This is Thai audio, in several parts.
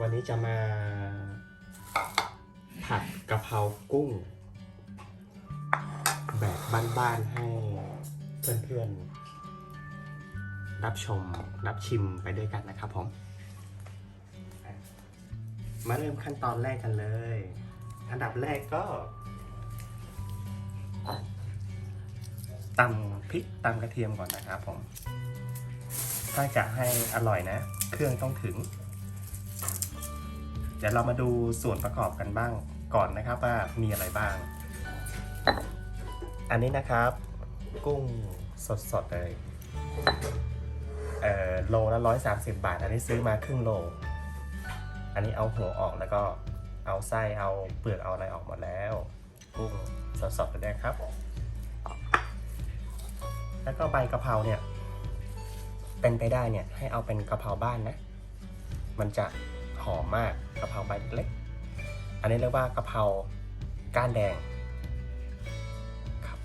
วันนี้จะมาผัดกะเพรากุ้ง แบบบ้านๆให้เพื่อนๆ รับชมรับชิมไปด้วยกันนะครับผม มาเริ่มขั้นตอนแรกกันเลย อันดับแรกก็ตำพริกตำกระเทียมก่อนนะครับผม ถ้าจะให้อร่อยนะ เครื่องต้องถึง เดี๋ยวเรามาดูส่วนประกอบกันบ้างก่อนนะครับว่ามีอะไรบ้าง อันนี้นะครับ กุ้งสดๆเลยเอ่อโลละร้อยสามสิบบาท อันนี้ซื้อมาครึ่งโล อันนี้เอาหัวออกแล้วก็เอาไส้เอาเปลือกเอาอะไรออกหมดแล้ว กุ้งสดๆเลยนะครับ แล้วก็ใบกะเพราเนี่ยเป็นไปได้เนี่ยให้เอาเป็นกะเพราบ้านนะ มันจะ หอมมากกะเพราใบเล็กๆอันนี้เรียกว่ากะเพราก้านแดงครับ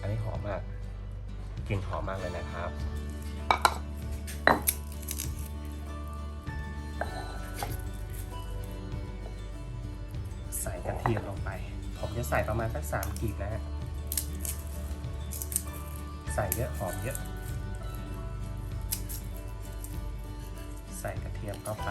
อันนี้หอมมากกลิ่นหอมมากเลยนะครับใส่กระเทียมลงไป ผมจะใส่ประมาณสักสามกีบนะฮะ ใส่เยอะหอมเยอะ ใส่กระเทียมเข้าไป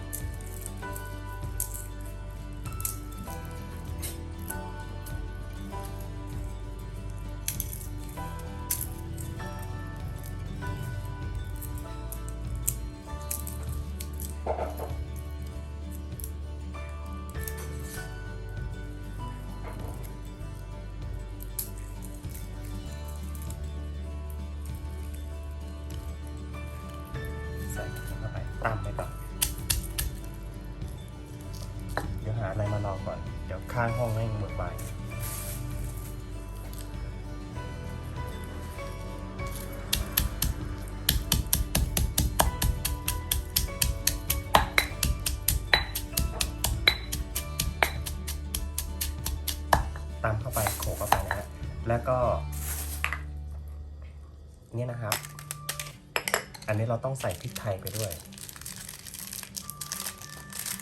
เราต้องใส่พริกไทยไปด้วย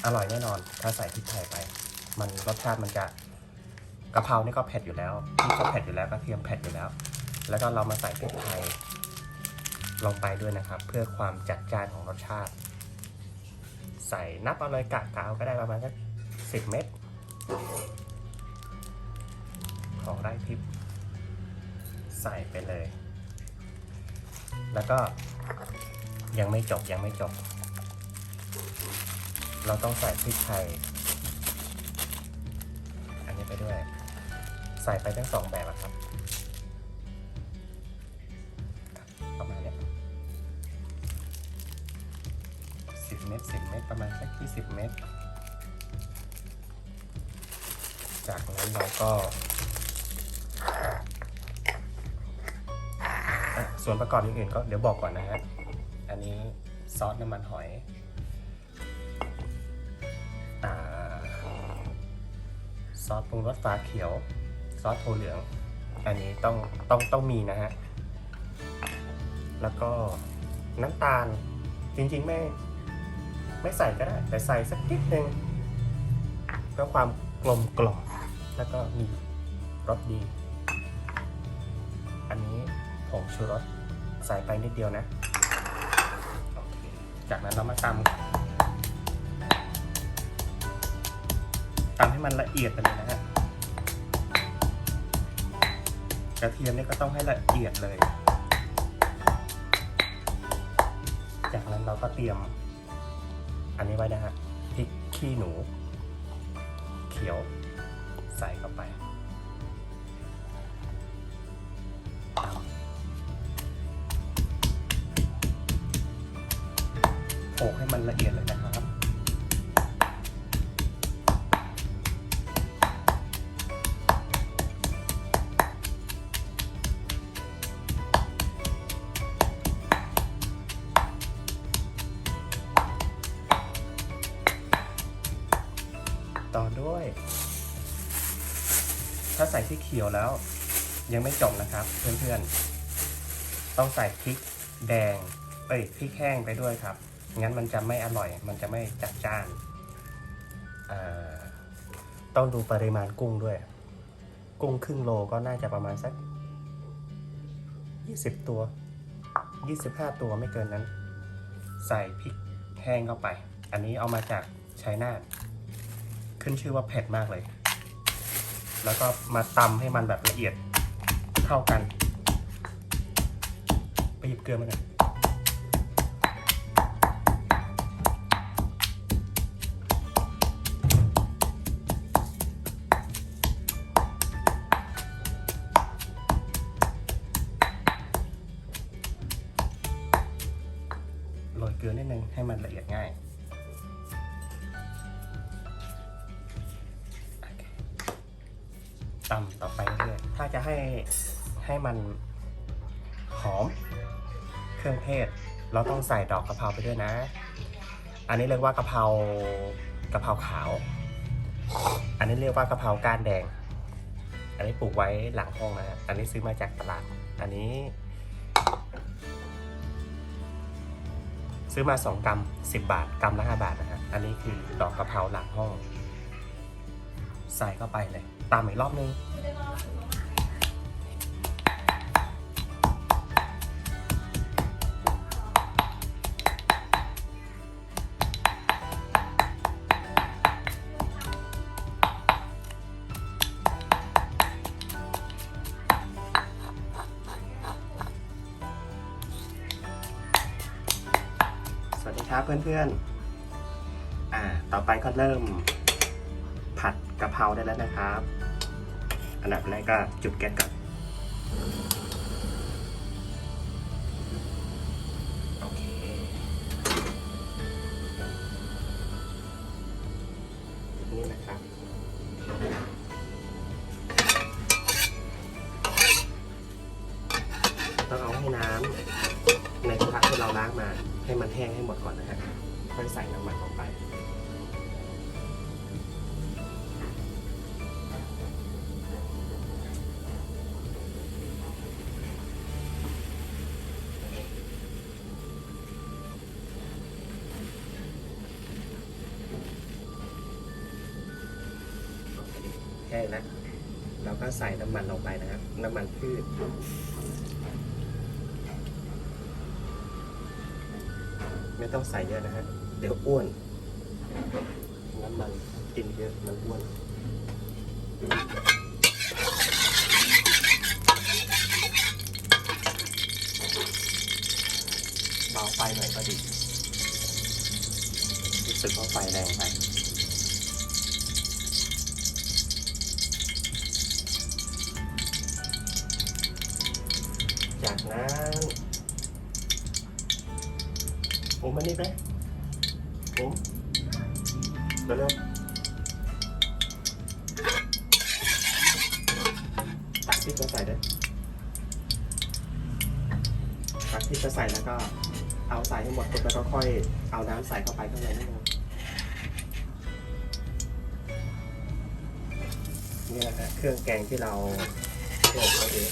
อร่อยแน่นอน ถ้าใส่พริกไทยไป มันรสชาติมันจะกะเพรานี่ก็เผ็ดอยู่แล้วพริกก็เผ็ดอยู่แล้วกระเทียมเผ็ดอยู่แล้ว แล้วก็เรามาใส่พริกไทยลงไปด้วยนะครับ เพื่อความจัดจ้านของรสชาติ ใส่นับเอาเลยกะกะเอาก็ได้ประมาณสักสิบเม็ดของไร่ทิพย์ใส่ไปเลย แล้วก็ ยังไม่จบยังไม่จบ เราต้องใส่พริกไทย อันนี้ไปด้วย ใส่ไปทั้งสองแบบครับประมาณนี้สิบเม็ดสิบเม็ดประมาณสักยี่สิบเม็ดจากนั้นเราก็ส่วนประกอบอย่างอื่นก็เดี๋ยวบอกก่อนนะฮะ นนี้ซอสน้ำมันหอยอาซอสปรุงรสฟ้าเขียว ซอสโทเหลือง อันนี้ต้องต้องต้องมีนะฮะ แล้วก็น้ำตาลจริงๆไม่ไม่ใส่ก็ได้ แต่ใส่สักนิดนึงเพื่อความกลมกล่อมแล้วก็มีรสดี อันนี้ผงชูรสใส่ไปนิดเดียวนะ จากนั้นเรามาตำตำให้มันละเอียดไปเลยนะฮะกระเทียมนี่ก็ต้องให้ละเอียดเลย จากนั้นเราก็เตรียม อันนี้ไว้นะฮะพริกขี้หนู เขียว ละเอียดเลยนะครับต่อด้วย ถ้าใส่ที่เขียวแล้ว ยังไม่จบนะครับ เพื่อนๆ ต้องใส่พริกแดงเอ้ยพริกแห้งไปด้วยครับ งั้นมันจะไม่อร่อย มันจะไม่จัดจ้านต้องดูปริมาณกุ้งด้วย กุ้งครึ่งโลก็น่าจะประมาณสัก 20 ตัว 25 ตัวไม่เกินนั้น ใส่พริกแห้งเข้าไป อันนี้เอามาจากชัยนาทขึ้นชื่อว่าเผ็ดมากเลย แล้วก็มาตำให้มันแบบละเอียดเข้ากัน ไปหยิบเกลือมาหน่อย เกลือนิดนึงให้มันละเอียดง่ายโอเคตำต่อไปเรื่อยถ้าจะให้ให้มันหอมเครื่องเทศ เราต้องใส่ดอกกะเพราไปด้วยนะ อันนี้เรียกว่ากะเพรากะเพราขาว อันนี้เรียกว่ากะเพราก้านแดง อันนี้ปลูกไว้หลังห้องนะอันนี้ซื้อมาจากตลาด อันนี้ ซื้อมา 2 กรัม 10 บาท กรัมละ5บาทนะฮะ อันนี้คือดอกกะเพราหลังห้อง ใส่เข้าไปเลย ตามอีกรอบนึง พื่อนๆ อ่า ต่อไปก็เริ่มผัดกะเพราได้แล้วนะครับ อันดับแรกก็จุดแก๊สก่อน โอเค นี่นะครับต้องเอาให้น้ำ ในกระทะที่เราล้างมา ให้มันแห้งให้หมดก่อนนะฮะค่อยใส่น้ำมันลงไป แห้งแล้วเราก็ใส่น้ำมันลงไปนะครับ น้ำมันพืช ต้องใส่เยอะนะฮะ เดี๋ยวอ้วน น้ำมันกินเยอะมันอ้วนเบาไฟหน่อยก็ดีรู้สึกว่าไฟแรงไป ผมมานี่ไปผมเร็วตักพริกมาใส่ด้วยตักพริกมาใส่แล้วก็เอาใส่ให้หมดแล้วก็ค่อยเอาน้ำใส่เข้าไปข้างในนั่นเองนี่แหละฮะเครื่องแกงที่เราโขลกไว้เอง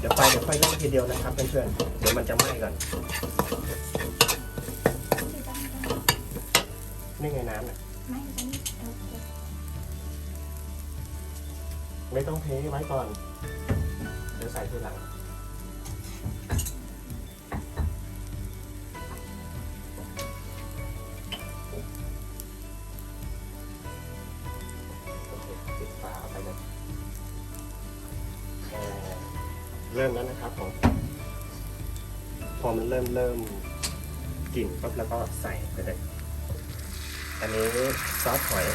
เดี๋ยวไฟเดี๋ยวไฟเล่นทีเดียวนะครับเพื่อนๆ เดี๋ยวมันจะไหม้ก่อน นี่ไงน้ำน่ะไม่ต้องเทไว้ก่อน เดี๋ยวใส่ทีหลัง ปุ๊บแล้วก็ใส่ไปเลย อันนี้ซอสหอย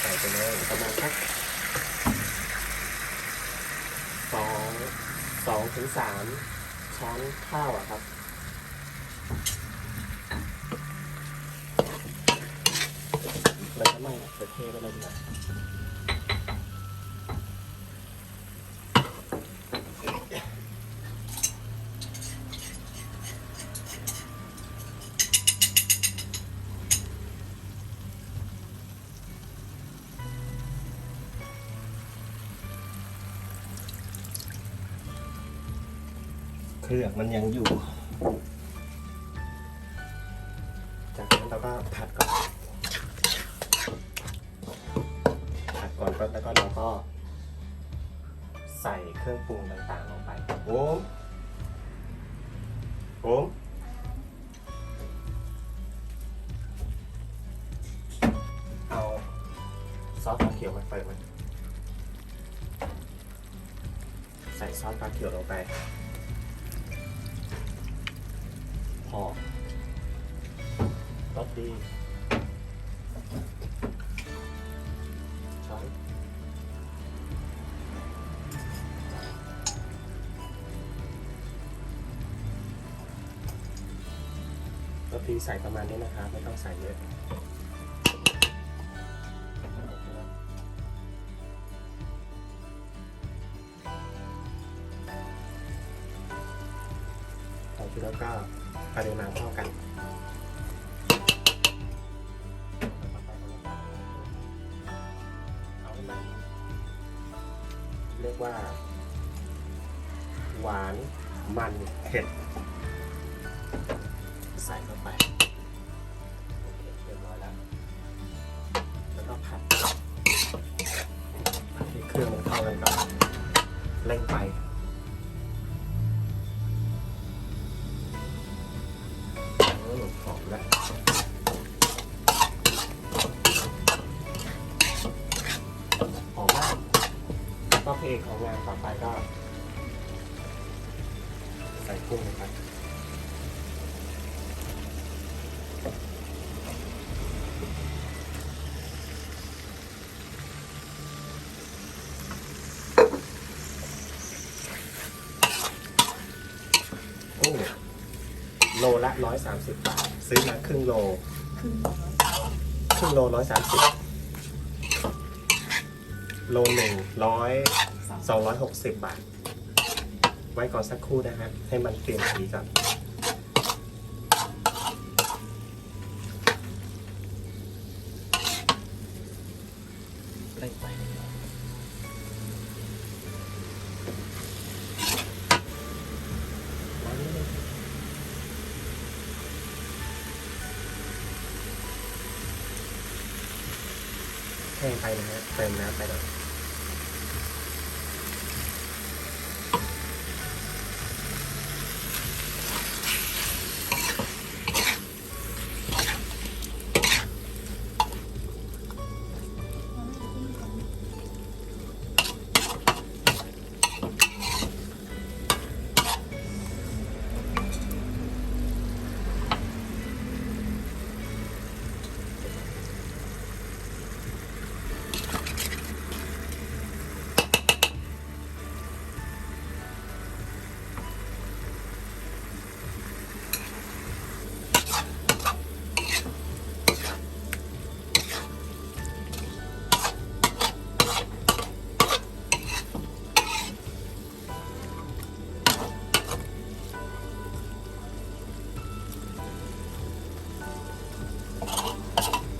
ใส่ไปเลยประมาณสักสองสองถึงสามช้อนข้าวอะครับมันจะไหม้เดี๋ยวเทไปเลยดีกว่า มันยังอยู่ จากนั้นเราก็ผัดก่อน ผัดก่อนปั๊บแล้วก็เราก็ ใส่เครื่องปรุงต่างๆลงไปโอ้มโอ้มเอาซอสปลาเขียวมาเปิดมันใส่ซอสปลาเขียวลงไป รสดีใส่ประมาณนี้นะครับ ไม่ต้องใส่เยอะ เร่งไฟหอมแล้วหอมมากก็เพลงของงานต่อไปก็ ใส่กุ้งลงไปโอ้โละร้อยสามสิบบาท ซื้อมาครึ่งโล ครึ่งโลร้อยสามสิบโลหนึ่งร้อยสองสองร้อยหกสิบบาท ไว้ก่อนสักครู่นะฮะ ให้มันเปลี่ยนสีก่อน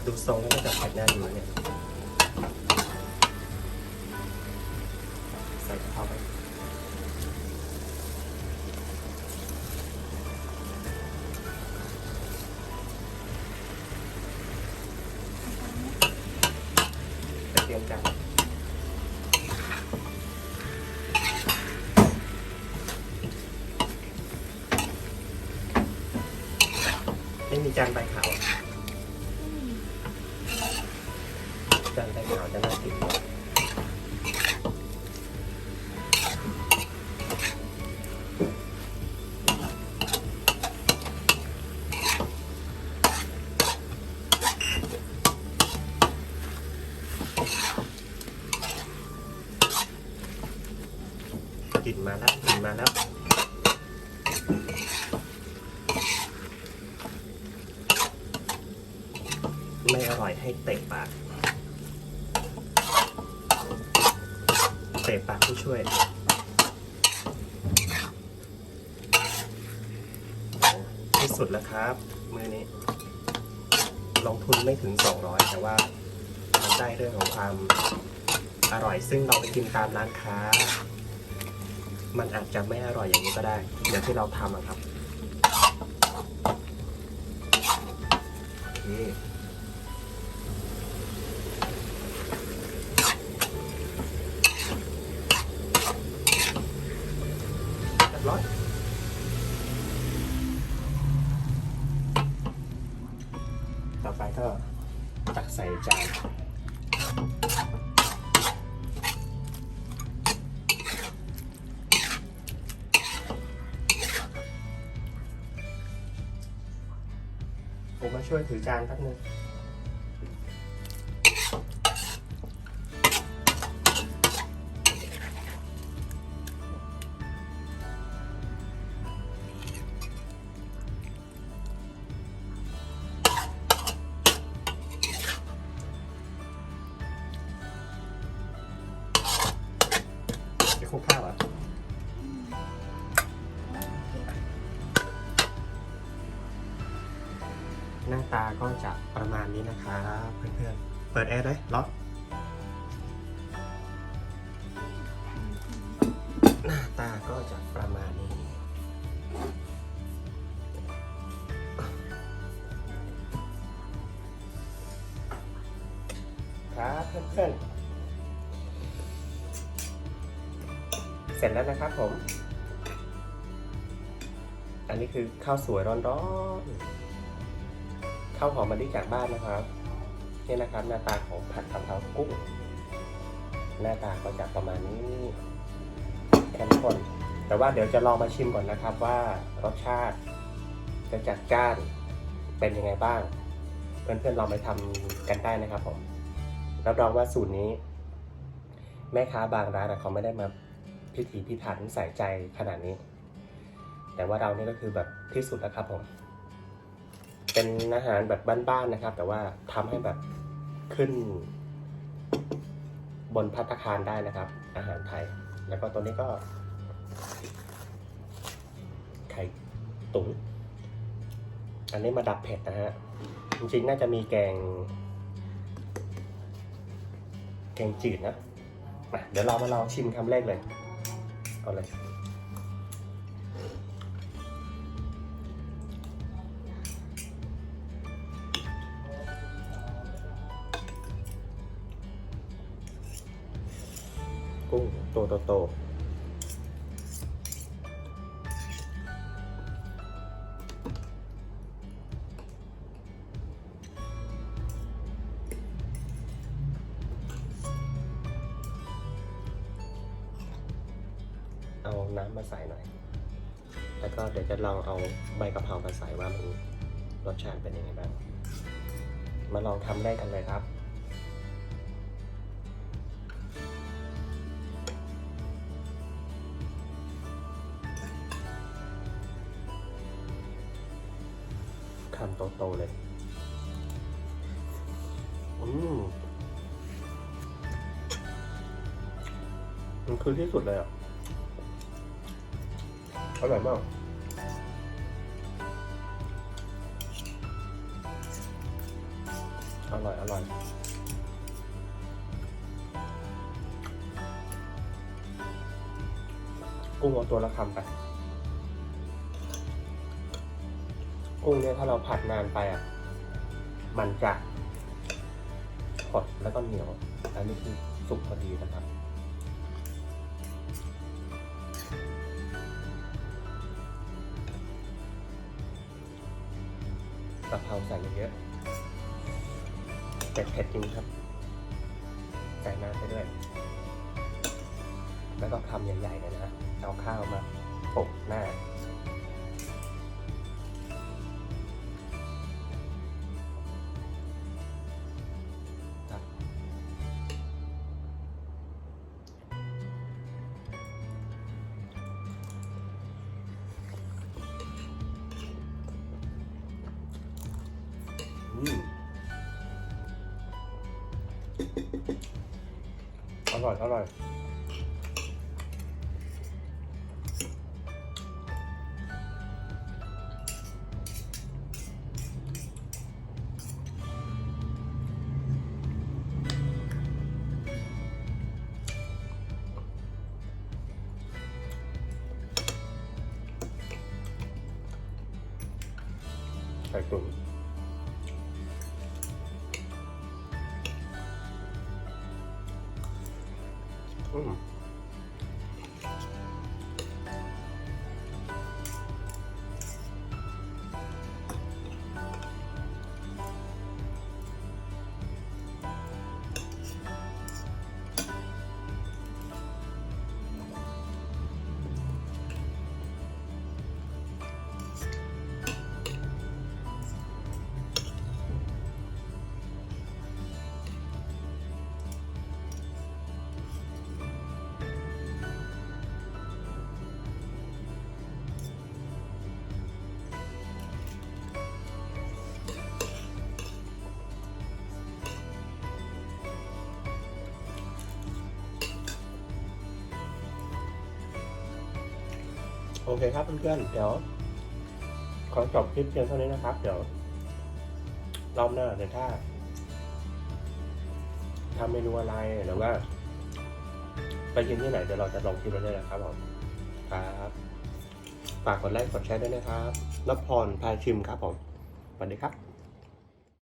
ดูทรงแล้วก็จะแข็งแน่นอยู่เนี่ย ครับ มือนี้ ลงทุนไม่ถึง 200 แต่ว่ามันได้เรื่องของความอร่อย ซึ่งเราไปกินตามร้านค้า มันอาจจะไม่อร่อยอย่างนี้ก็ได้อย่างที่เราทำอะครับโผมมา ปิดแอร์ได้ล็อกหน้าตาก็จะประมาณนี้ ครับเพื่อนๆเสร็จแล้วนะครับผม อันนี้คือข้าวสวยร้อนๆข้าวหอมมะลิจากบ้านนะครับ นี่นะครับหน้าตาของผัดกะเพรากุ้ง หน้าตาก็จะประมาณนี้เข้มข้นแต่ว่าเดี๋ยวจะลองมาชิมก่อนนะครับว่ารสชาติจะจัดจ้านเป็นยังไงบ้าง เพื่อนๆลองไปทำกันได้นะครับผมรับรองว่าสูตรนี้ แม่ค้าบางร้านเขาไม่ได้มาพิถีพิถันใส่ใจขนาดนี้ แต่ว่าเรานี่ก็คือแบบที่สุดแล้วครับผม เป็นอาหารแบบบ้านๆนะครับ แต่ว่าทำให้แบบขึ้น บนพัตตาคารได้นะครับ อาหารไทย แล้วก็ตัวนี้ก็ ไข่ตุ๋นอันนี้มาดับเผ็ดนะฮะจริงๆน่าจะมีแกง แกงจืดนะเดี๋ยวเรามาลองชิมคำแรกเลย เอาเลย ตโตเอาน้ำมาใส่หน่อย แล้วก็เดี๋ยวจะลองเอาใบกะเพรามาใส่ว่ามันรสชาติเป็นยังไงบ้าง มาลองทำแรกกันเลยครับ โตเลย อืมมันคือที่สุดเลยอะ อร่อยมากอร่อย อร่อย กุ้งเอาตัวละคำไป กุ้งเนี่ยถ้าเราผัดนานไปอะ มันจะหดแล้วก็เหนียว อันนี้คือสุกพอดีนะครับ กะเพราใส่เยอะๆเผ็ดเผ็ดจริงครับ ใส่น้ำไปด้วย แล้วก็คำใหญ่ๆเลยนะฮะเอาข้าวมาโปะหน้า ร่อย อร่อยไข่ตุ๋น โอเคครับเพื่อนๆ เดี๋ยว ขอจบคลิปเพียงเท่านี้นะครับ เดี๋ยวรอบหน้าเดี๋ยวถ้าทำเมนูอะไรหรือว่า ไปกินที่ไหนเดี๋ยวเราจะลงคลิปไว้เลยนะครับผมครับฝากกดไลค์กดแชร์ด้วยนะครับนพพรพายชิมครับผมสวัสดีครับ